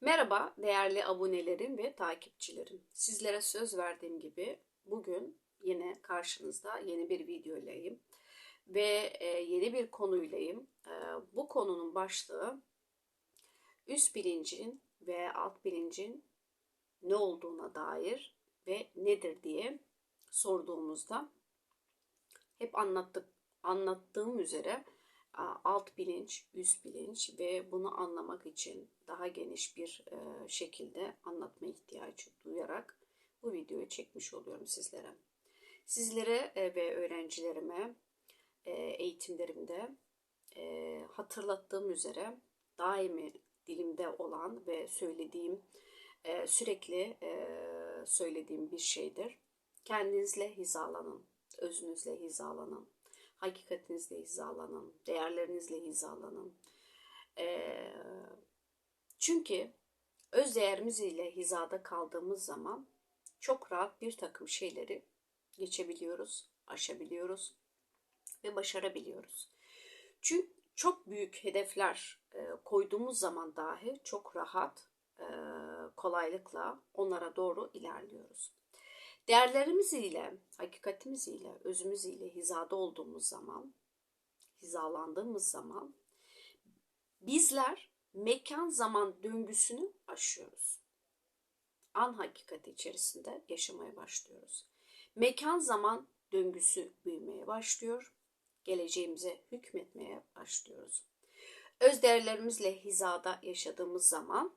Merhaba değerli abonelerim ve takipçilerim. Sizlere söz verdiğim gibi bugün yine karşınızda yeni bir videoylayım ve e, yeni bir konuylayım. E, bu konunun başlığı üst bilincin ve alt bilincin ne olduğuna dair ve nedir diye sorduğumuzda hep anlattık anlattığım üzere alt bilinç, üst bilinç ve bunu anlamak için daha geniş bir e, şekilde anlatma ihtiyacı duyarak bu videoyu çekmiş oluyorum sizlere. Sizlere e, ve öğrencilerime e, eğitimlerimde hatırlattığım üzere daimi dilimde olan ve söylediğim sürekli söylediğim bir şeydir. Kendinizle hizalanın, özünüzle hizalanın Hakikatinizle hizalanın, değerlerinizle hizalanın. Ee, çünkü öz değerimiz ile hizada kaldığımız zaman çok rahat bir takım şeyleri geçebiliyoruz, aşabiliyoruz ve başarabiliyoruz. Çünkü çok büyük hedefler e, koyduğumuz zaman dahi çok rahat, e, kolaylıkla onlara doğru ilerliyoruz. Değerlerimiz ile, hakikatimiz ile, özümüz ile hizada olduğumuz zaman, hizalandığımız zaman bizler mekan zaman döngüsünü aşıyoruz. An hakikati içerisinde yaşamaya başlıyoruz. Mekan zaman döngüsü büyümeye başlıyor. Geleceğimize hükmetmeye başlıyoruz. Öz değerlerimizle hizada yaşadığımız zaman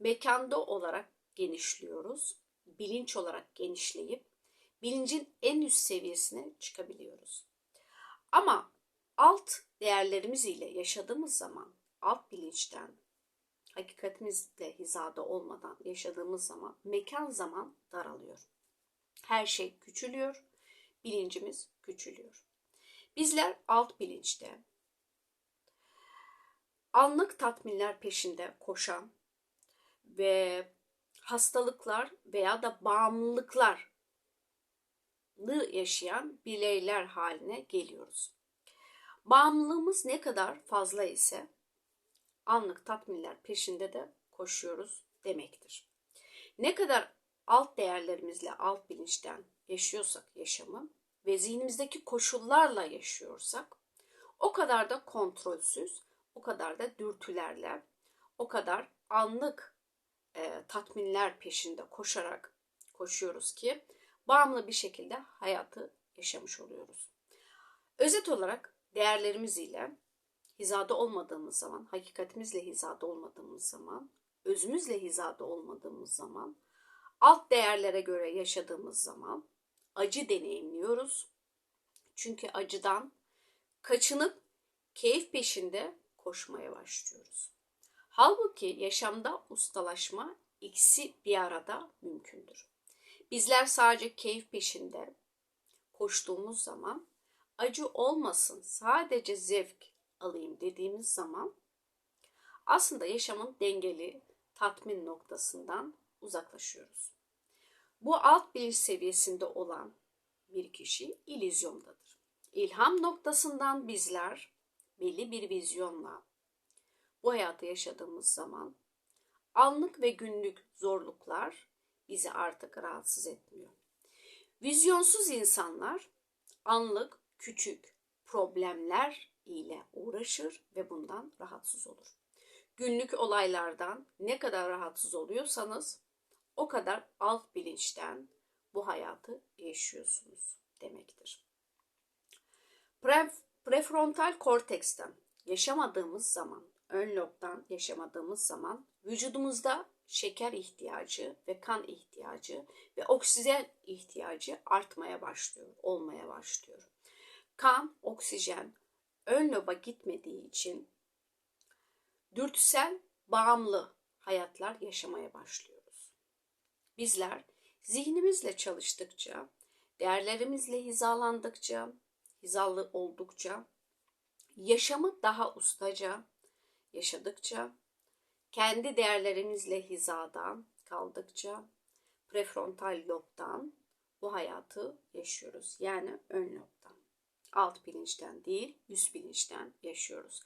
mekanda olarak genişliyoruz bilinç olarak genişleyip bilincin en üst seviyesine çıkabiliyoruz. Ama alt değerlerimiz ile yaşadığımız zaman alt bilinçten hakikatimizle hizada olmadan yaşadığımız zaman mekan zaman daralıyor. Her şey küçülüyor, bilincimiz küçülüyor. Bizler alt bilinçte anlık tatminler peşinde koşan ve hastalıklar veya da bağımlılıklar yaşayan bireyler haline geliyoruz. Bağımlılığımız ne kadar fazla ise anlık tatminler peşinde de koşuyoruz demektir. Ne kadar alt değerlerimizle alt bilinçten yaşıyorsak yaşamı ve zihnimizdeki koşullarla yaşıyorsak o kadar da kontrolsüz, o kadar da dürtülerle, o kadar anlık e, tatminler peşinde koşarak koşuyoruz ki bağımlı bir şekilde hayatı yaşamış oluyoruz. Özet olarak değerlerimiz ile hizada olmadığımız zaman, hakikatimizle hizada olmadığımız zaman, özümüzle hizada olmadığımız zaman, alt değerlere göre yaşadığımız zaman acı deneyimliyoruz. Çünkü acıdan kaçınıp keyif peşinde koşmaya başlıyoruz. Halbuki yaşamda ustalaşma ikisi bir arada mümkündür. Bizler sadece keyif peşinde koştuğumuz zaman acı olmasın sadece zevk alayım dediğimiz zaman aslında yaşamın dengeli tatmin noktasından uzaklaşıyoruz. Bu alt bilinç seviyesinde olan bir kişi ilizyondadır. İlham noktasından bizler belli bir vizyonla bu hayatı yaşadığımız zaman anlık ve günlük zorluklar bizi artık rahatsız etmiyor. Vizyonsuz insanlar anlık küçük problemler ile uğraşır ve bundan rahatsız olur. Günlük olaylardan ne kadar rahatsız oluyorsanız o kadar alt bilinçten bu hayatı yaşıyorsunuz demektir. Pre prefrontal korteksten yaşamadığımız zaman ön lobdan yaşamadığımız zaman vücudumuzda şeker ihtiyacı ve kan ihtiyacı ve oksijen ihtiyacı artmaya başlıyor, olmaya başlıyor. Kan, oksijen ön loba gitmediği için dürtüsel bağımlı hayatlar yaşamaya başlıyoruz. Bizler zihnimizle çalıştıkça, değerlerimizle hizalandıkça, hizalı oldukça yaşamı daha ustaca, yaşadıkça, kendi değerlerimizle hizada kaldıkça prefrontal lobdan bu hayatı yaşıyoruz. Yani ön lobdan. Alt bilinçten değil, üst bilinçten yaşıyoruz.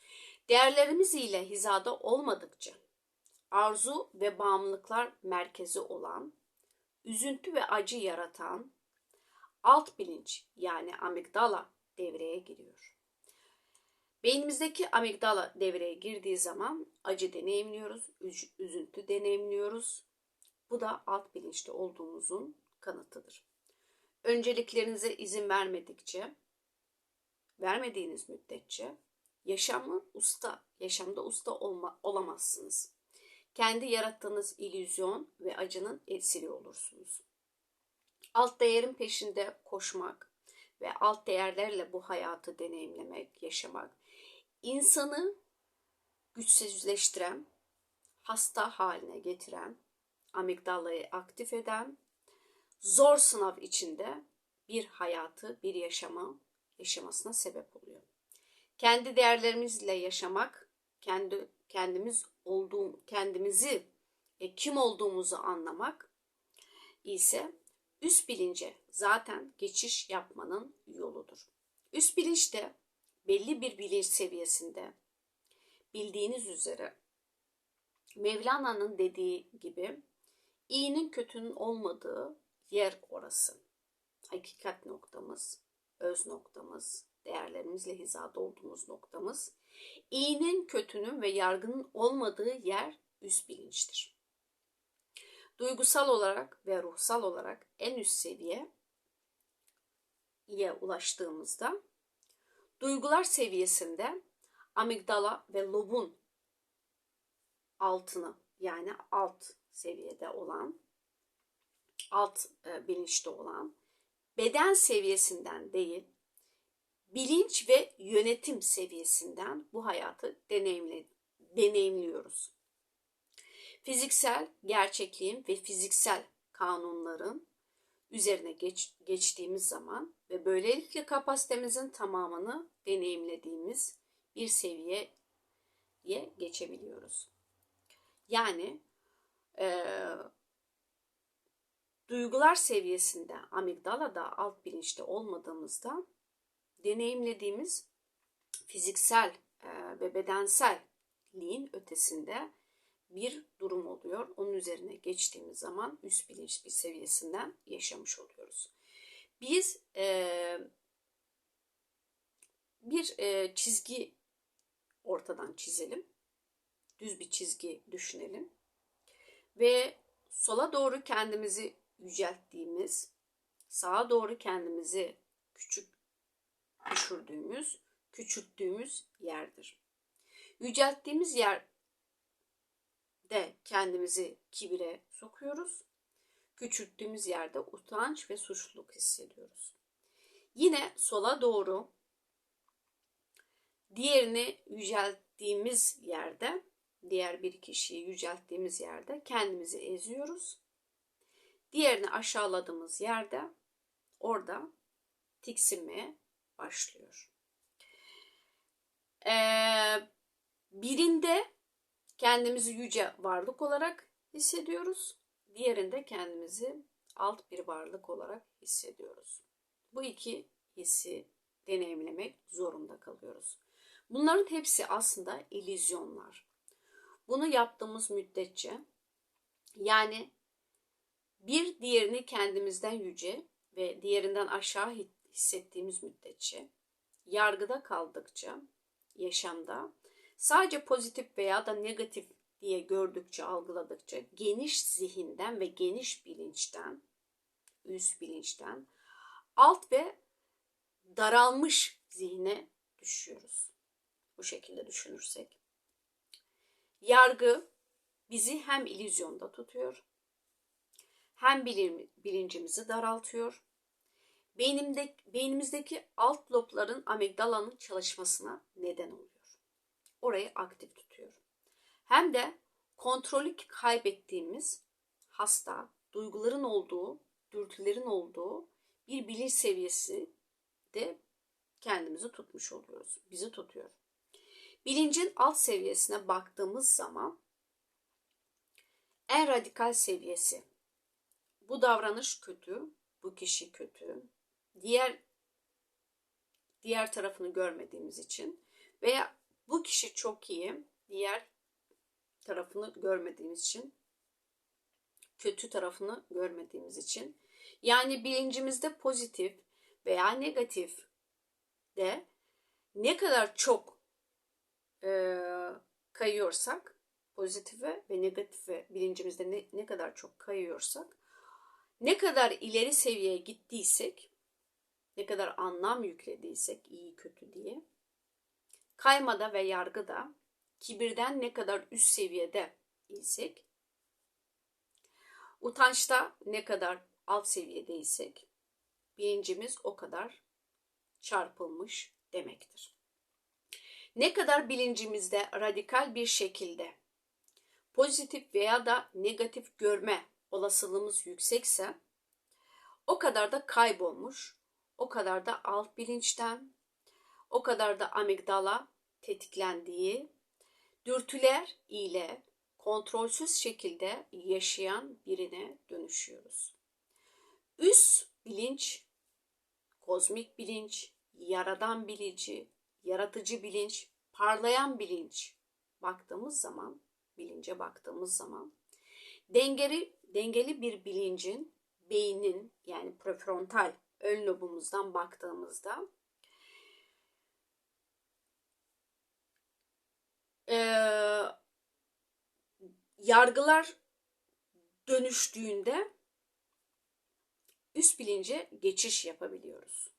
Değerlerimiz ile hizada olmadıkça, arzu ve bağımlılıklar merkezi olan, üzüntü ve acı yaratan alt bilinç yani amigdala devreye giriyor. Beynimizdeki amigdala devreye girdiği zaman acı deneyimliyoruz, üzüntü deneyimliyoruz. Bu da alt bilinçte olduğumuzun kanıtıdır. Önceliklerinize izin vermedikçe, vermediğiniz müddetçe yaşamı usta, yaşamda usta olma, olamazsınız. Kendi yarattığınız illüzyon ve acının esiri olursunuz. Alt değerin peşinde koşmak ve alt değerlerle bu hayatı deneyimlemek, yaşamak insanı güçsüzleştiren, hasta haline getiren, amigdalayı aktif eden, zor sınav içinde bir hayatı, bir yaşamı yaşamasına sebep oluyor. Kendi değerlerimizle yaşamak, kendi kendimiz olduğum, kendimizi e, kim olduğumuzu anlamak ise üst bilince zaten geçiş yapmanın yoludur. Üst bilinçte belli bir bilinç seviyesinde bildiğiniz üzere Mevlana'nın dediği gibi iyinin kötünün olmadığı yer orası. Hakikat noktamız, öz noktamız, değerlerimizle hizada olduğumuz noktamız. İyinin, kötünün ve yargının olmadığı yer üst bilinçtir. Duygusal olarak ve ruhsal olarak en üst seviyeye ulaştığımızda duygular seviyesinde amigdala ve lobun altını yani alt seviyede olan alt e, bilinçte olan beden seviyesinden değil bilinç ve yönetim seviyesinden bu hayatı deneyimle, deneyimliyoruz. Fiziksel gerçekliğin ve fiziksel kanunların üzerine geç, geçtiğimiz zaman ve böylelikle kapasitemizin tamamını deneyimlediğimiz bir seviyeye geçebiliyoruz. Yani e, duygular seviyesinde amigdalada alt bilinçte olmadığımızda deneyimlediğimiz fiziksel e, ve bedenselliğin ötesinde bir durum oluyor. Onun üzerine geçtiğimiz zaman üst bilinç bir seviyesinden yaşamış oluyoruz. Biz e, bir e, çizgi ortadan çizelim. Düz bir çizgi düşünelim. Ve sola doğru kendimizi yücelttiğimiz, sağa doğru kendimizi küçük düşürdüğümüz, küçülttüğümüz yerdir. Yücelttiğimiz yerde kendimizi kibire sokuyoruz. Küçülttüğümüz yerde utanç ve suçluluk hissediyoruz. Yine sola doğru diğerini yücelttiğimiz yerde, diğer bir kişiyi yücelttiğimiz yerde kendimizi eziyoruz. Diğerini aşağıladığımız yerde orada tiksinmeye başlıyor. Ee, birinde kendimizi yüce varlık olarak hissediyoruz. Diğerinde kendimizi alt bir varlık olarak hissediyoruz. Bu iki hissi deneyimlemek zorunda kalıyoruz. Bunların hepsi aslında illüzyonlar. Bunu yaptığımız müddetçe yani bir diğerini kendimizden yüce ve diğerinden aşağı hissettiğimiz müddetçe, yargıda kaldıkça, yaşamda sadece pozitif veya da negatif diye gördükçe, algıladıkça geniş zihinden ve geniş bilinçten, üst bilinçten alt ve daralmış zihne düşüyoruz. Bu şekilde düşünürsek. Yargı bizi hem illüzyonda tutuyor, hem bilincimizi daraltıyor, beynimde, beynimizdeki alt lobların amigdalanın çalışmasına neden oluyor. Orayı aktif tutuyor. Hem de kontrolü kaybettiğimiz hasta, duyguların olduğu, dürtülerin olduğu bir bilinç seviyesi de kendimizi tutmuş oluyoruz. Bizi tutuyor. Bilincin alt seviyesine baktığımız zaman en radikal seviyesi. Bu davranış kötü, bu kişi kötü, diğer diğer tarafını görmediğimiz için veya bu kişi çok iyi, diğer tarafını görmediğimiz için, kötü tarafını görmediğimiz için, yani bilincimizde pozitif veya negatif de ne kadar çok e, kayıyorsak, pozitife ve negatife bilincimizde ne, ne kadar çok kayıyorsak, ne kadar ileri seviyeye gittiysek, ne kadar anlam yüklediysek iyi kötü diye, kaymada ve yargıda kibirden ne kadar üst seviyede isek, utançta ne kadar alt seviyedeysek, bilincimiz o kadar çarpılmış demektir. Ne kadar bilincimizde radikal bir şekilde pozitif veya da negatif görme olasılığımız yüksekse o kadar da kaybolmuş, o kadar da alt bilinçten, o kadar da amigdala tetiklendiği, dürtüler ile kontrolsüz şekilde yaşayan birine dönüşüyoruz. Üst bilinç, kozmik bilinç, yaradan bilinci, yaratıcı bilinç, parlayan bilinç baktığımız zaman, bilince baktığımız zaman dengeli dengeli bir bilincin beynin yani prefrontal ön lobumuzdan baktığımızda e, yargılar dönüştüğünde üst bilince geçiş yapabiliyoruz.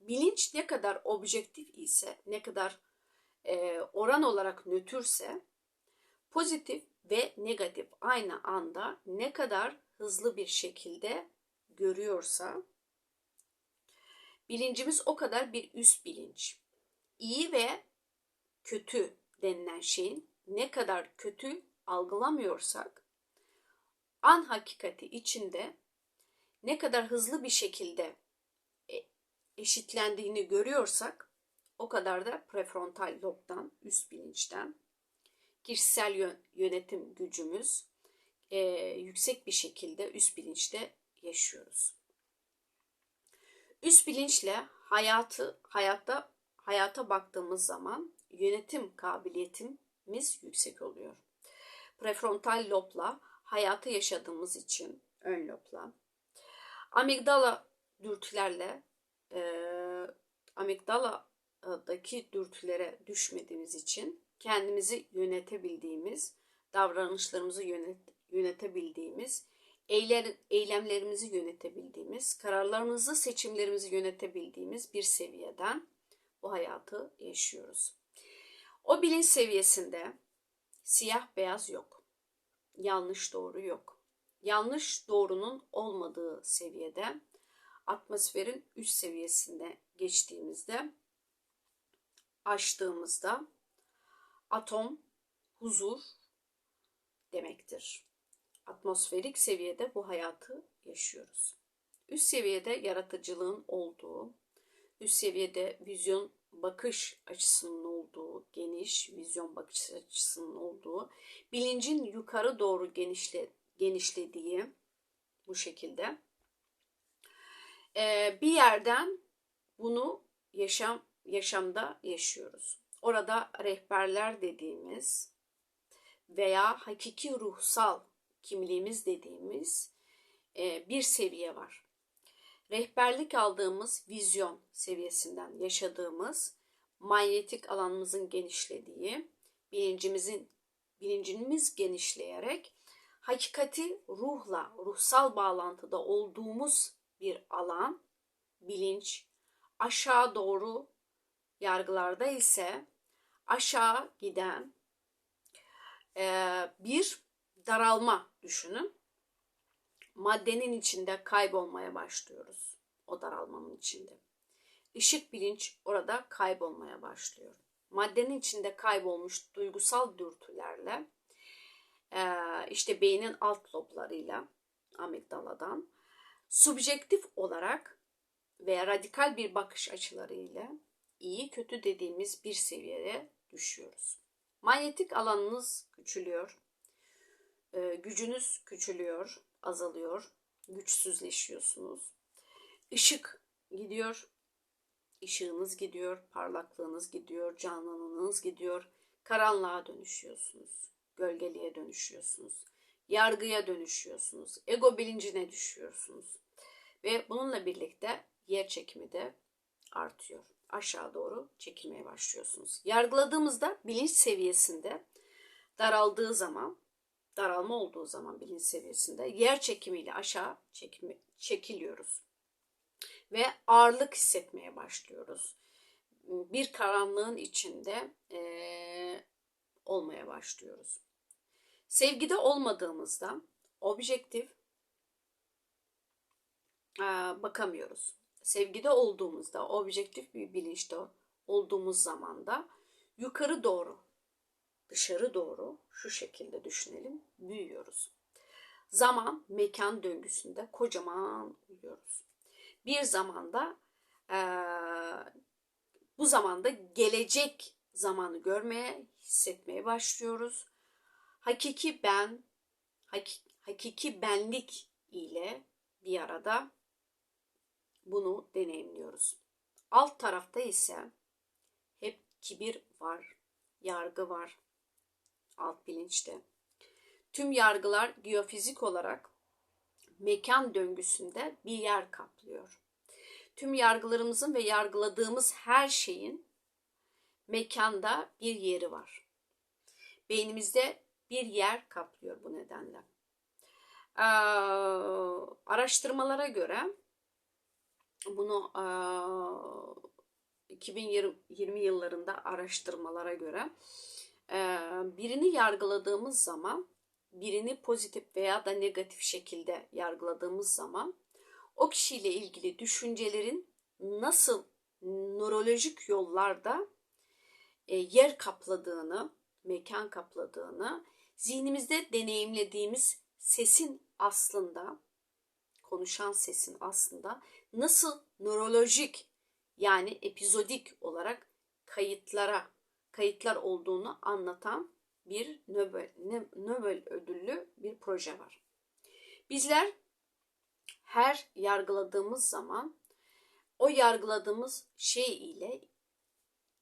Bilinç ne kadar objektif ise, ne kadar e, oran olarak nötrse, pozitif ve negatif aynı anda ne kadar hızlı bir şekilde görüyorsa, bilincimiz o kadar bir üst bilinç. İyi ve kötü denilen şeyin ne kadar kötü algılamıyorsak, an hakikati içinde ne kadar hızlı bir şekilde e, eşitlendiğini görüyorsak o kadar da prefrontal lobdan, üst bilinçten kişisel yönetim gücümüz e, yüksek bir şekilde üst bilinçte yaşıyoruz. Üst bilinçle hayatı hayatta hayata baktığımız zaman yönetim kabiliyetimiz yüksek oluyor. Prefrontal lobla hayatı yaşadığımız için ön lobla amigdala dürtülerle e, amigdaladaki dürtülere düşmediğimiz için kendimizi yönetebildiğimiz, davranışlarımızı yönet, yönetebildiğimiz, eyler, eylemlerimizi yönetebildiğimiz, kararlarımızı, seçimlerimizi yönetebildiğimiz bir seviyeden bu hayatı yaşıyoruz. O bilinç seviyesinde siyah beyaz yok. Yanlış doğru yok. Yanlış doğrunun olmadığı seviyede atmosferin üst seviyesinde geçtiğimizde açtığımızda atom huzur demektir. Atmosferik seviyede bu hayatı yaşıyoruz. Üst seviyede yaratıcılığın olduğu, üst seviyede vizyon bakış açısının olduğu, geniş vizyon bakış açısının olduğu, bilincin yukarı doğru genişle, genişlediği bu şekilde ee, bir yerden bunu yaşam yaşamda yaşıyoruz. Orada rehberler dediğimiz veya hakiki ruhsal kimliğimiz dediğimiz e, bir seviye var. Rehberlik aldığımız vizyon seviyesinden yaşadığımız manyetik alanımızın genişlediği, bilincimizin bilincimiz genişleyerek hakikati ruhla, ruhsal bağlantıda olduğumuz bir alan, bilinç aşağı doğru yargılarda ise aşağı giden bir daralma düşünün. Maddenin içinde kaybolmaya başlıyoruz. O daralmanın içinde. Işık bilinç orada kaybolmaya başlıyor. Maddenin içinde kaybolmuş duygusal dürtülerle e, işte beynin alt loblarıyla amigdaladan subjektif olarak veya radikal bir bakış açılarıyla iyi kötü dediğimiz bir seviyeye düşüyoruz. Manyetik alanınız küçülüyor. E, gücünüz küçülüyor, azalıyor. Güçsüzleşiyorsunuz. Işık gidiyor. ışığınız gidiyor, parlaklığınız gidiyor, canlılığınız gidiyor. Karanlığa dönüşüyorsunuz. gölgeliğe dönüşüyorsunuz. Yargıya dönüşüyorsunuz. Ego bilincine düşüyorsunuz. Ve bununla birlikte yer çekimi de artıyor. Aşağı doğru çekilmeye başlıyorsunuz. Yargıladığımızda bilinç seviyesinde daraldığı zaman, daralma olduğu zaman bilinç seviyesinde yer çekimiyle aşağı çekimi, çekiliyoruz. Ve ağırlık hissetmeye başlıyoruz. Bir karanlığın içinde e, olmaya başlıyoruz. Sevgide olmadığımızda objektif e, bakamıyoruz. Sevgide olduğumuzda, objektif bir bilinçte olduğumuz zaman da yukarı doğru, dışarı doğru şu şekilde düşünelim, büyüyoruz. Zaman, mekan döngüsünde kocaman uyuyoruz. Bir zamanda e, bu zamanda gelecek zamanı görmeye, hissetmeye başlıyoruz. Hakiki ben, hakiki benlik ile bir arada bunu deneyimliyoruz. Alt tarafta ise hep kibir var, yargı var alt bilinçte. Tüm yargılar geofizik olarak mekan döngüsünde bir yer kaplıyor. Tüm yargılarımızın ve yargıladığımız her şeyin mekanda bir yeri var. Beynimizde bir yer kaplıyor bu nedenle. Ee, araştırmalara göre bunu e, 2020 yıllarında araştırmalara göre birini yargıladığımız zaman birini pozitif veya da negatif şekilde yargıladığımız zaman o kişiyle ilgili düşüncelerin nasıl nörolojik yollarda e, yer kapladığını, mekan kapladığını, zihnimizde deneyimlediğimiz sesin aslında, konuşan sesin aslında nasıl nörolojik yani epizodik olarak kayıtlara kayıtlar olduğunu anlatan bir Nobel, Nobel ödüllü bir proje var. Bizler her yargıladığımız zaman o yargıladığımız şey ile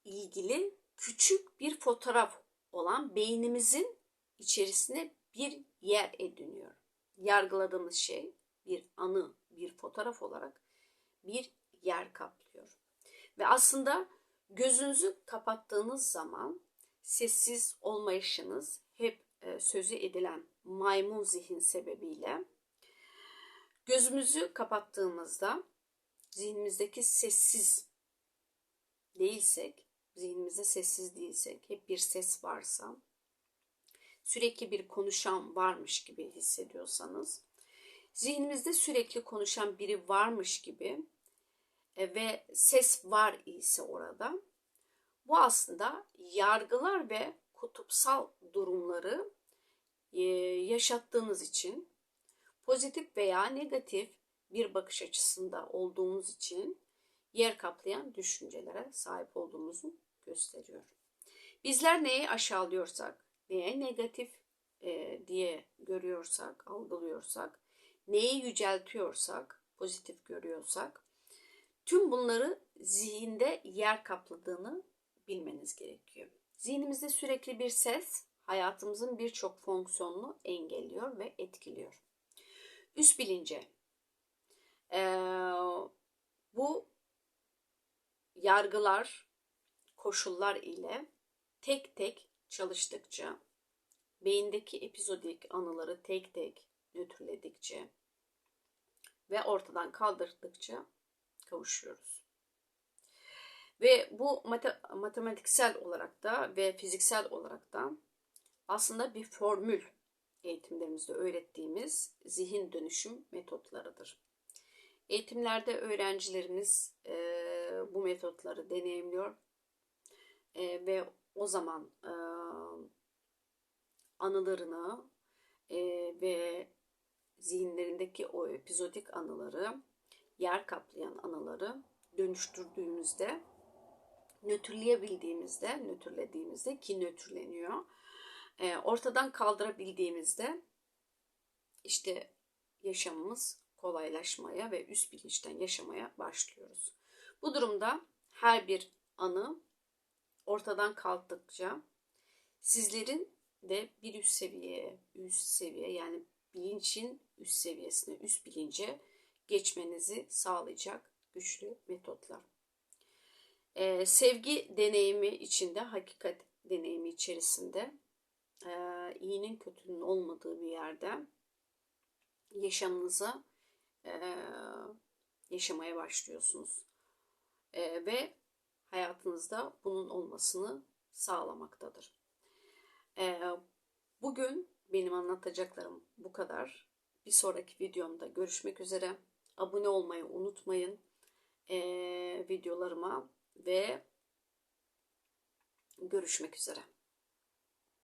ilgili küçük bir fotoğraf olan beynimizin içerisine bir yer ediniyor. Yargıladığımız şey bir anı, bir fotoğraf olarak bir yer kaplıyor. Ve aslında gözünüzü kapattığınız zaman sessiz olmayışınız hep e, sözü edilen maymun zihin sebebiyle gözümüzü kapattığımızda zihnimizdeki sessiz değilsek, zihnimizde sessiz değilsek, hep bir ses varsa, sürekli bir konuşan varmış gibi hissediyorsanız, zihnimizde sürekli konuşan biri varmış gibi ve ses var ise orada, bu aslında yargılar ve kutupsal durumları e, yaşattığınız için pozitif veya negatif bir bakış açısında olduğumuz için yer kaplayan düşüncelere sahip olduğumuzu gösteriyor. Bizler neyi aşağılıyorsak, neye negatif e, diye görüyorsak, algılıyorsak, neyi yüceltiyorsak, pozitif görüyorsak, tüm bunları zihinde yer kapladığını bilmeniz gerekiyor. Zihnimizde sürekli bir ses hayatımızın birçok fonksiyonunu engelliyor ve etkiliyor. Üst bilince ee, bu yargılar, koşullar ile tek tek çalıştıkça, beyindeki epizodik anıları tek tek nötrledikçe ve ortadan kaldırdıkça kavuşuyoruz. Ve bu matematiksel olarak da ve fiziksel olarak da aslında bir formül eğitimlerimizde öğrettiğimiz zihin dönüşüm metotlarıdır. Eğitimlerde öğrencilerimiz e, bu metotları deneyimliyor e, ve o zaman e, anılarını e, ve zihinlerindeki o epizodik anıları, yer kaplayan anıları dönüştürdüğümüzde nötrleyebildiğimizde, nötrlediğimizde ki nötrleniyor. E, ortadan kaldırabildiğimizde işte yaşamımız kolaylaşmaya ve üst bilinçten yaşamaya başlıyoruz. Bu durumda her bir anı ortadan kalktıkça sizlerin de bir üst seviyeye, üst seviye yani bilinçin üst seviyesine, üst bilince geçmenizi sağlayacak güçlü metotlar. Ee, sevgi deneyimi içinde, hakikat deneyimi içerisinde e, iyinin kötünün olmadığı bir yerde yaşamınıza e, yaşamaya başlıyorsunuz. E, ve hayatınızda bunun olmasını sağlamaktadır. E, bugün benim anlatacaklarım bu kadar. Bir sonraki videomda görüşmek üzere. Abone olmayı unutmayın e, videolarıma ve görüşmek üzere.